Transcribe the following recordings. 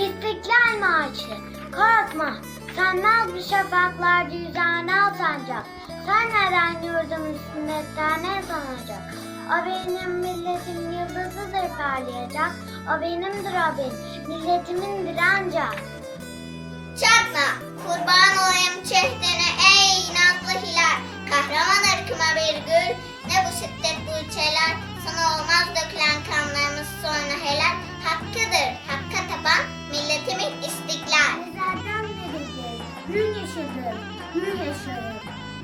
İstiklal Marşı. Korkma. Sen naz bir şafaklarda yüzen al sancak. Sen neden yurdum üstünde tane sanacak? O benim milletim yıldızıdır parlayacak. O benimdir o benim. Milletimindir ancak. Hür yaşarım.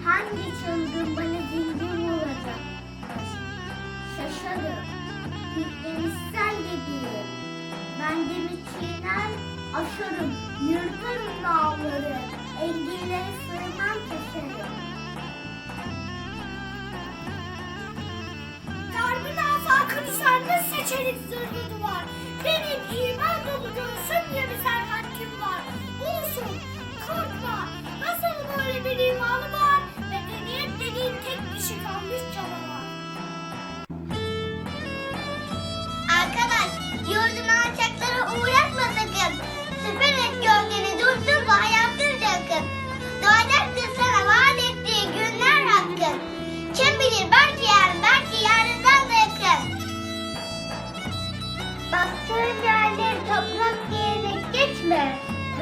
Hangi çılgın bana zincir vuracak? Şaşarım, yüklemişsel gibiyim. Ben demir çiğner, aşarım, yırtarım dağları. Engellere sığmam taşarım. Darbın afakını sarmış seçerik zırhlı duvar.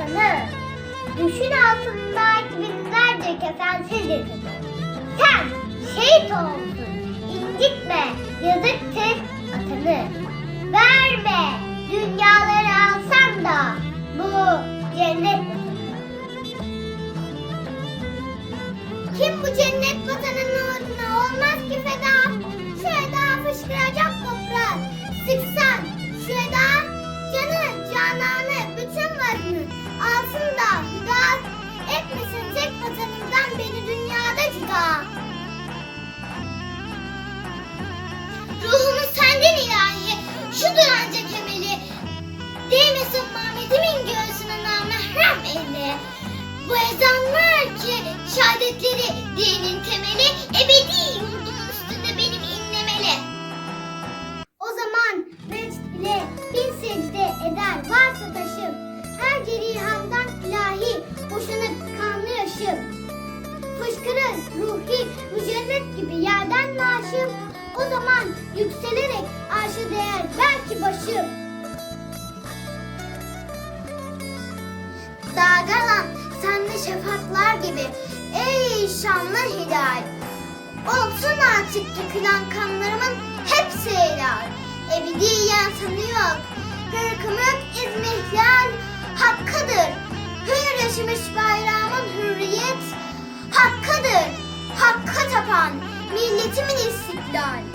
Tanı. Düşün altındaki binlerce kefensiz yakını. Sen şehit olsun, incitme, yazıktır atanı. Verme, dünyaları alsam da bu cennet. Kim bu cennet vatanının uğruna olmaz ki feda? Eda fışkıracak dünyada cüda. Ruhumu senden ilahi, şudur ancak emeli. Değmesin Muhammed'imin göğsüne namahrem eli. Bu ezanlar ki şehadetleri dinin temeli ebedi yurdumun üstünde benim inlemeli. O zaman mecd ile bin secde eder varsa taşım. Her cerihamdan ilahi boşanıp kanlı yaşım. Mücerret gibi yerden naşım. O zaman yükselerek arşı değer belki başım. Dağdalan senle şafaklar gibi ey şanlı hilal. Olsun artık dökülen kanlarımın hepsi helal. Ebediyen sanı yok. done.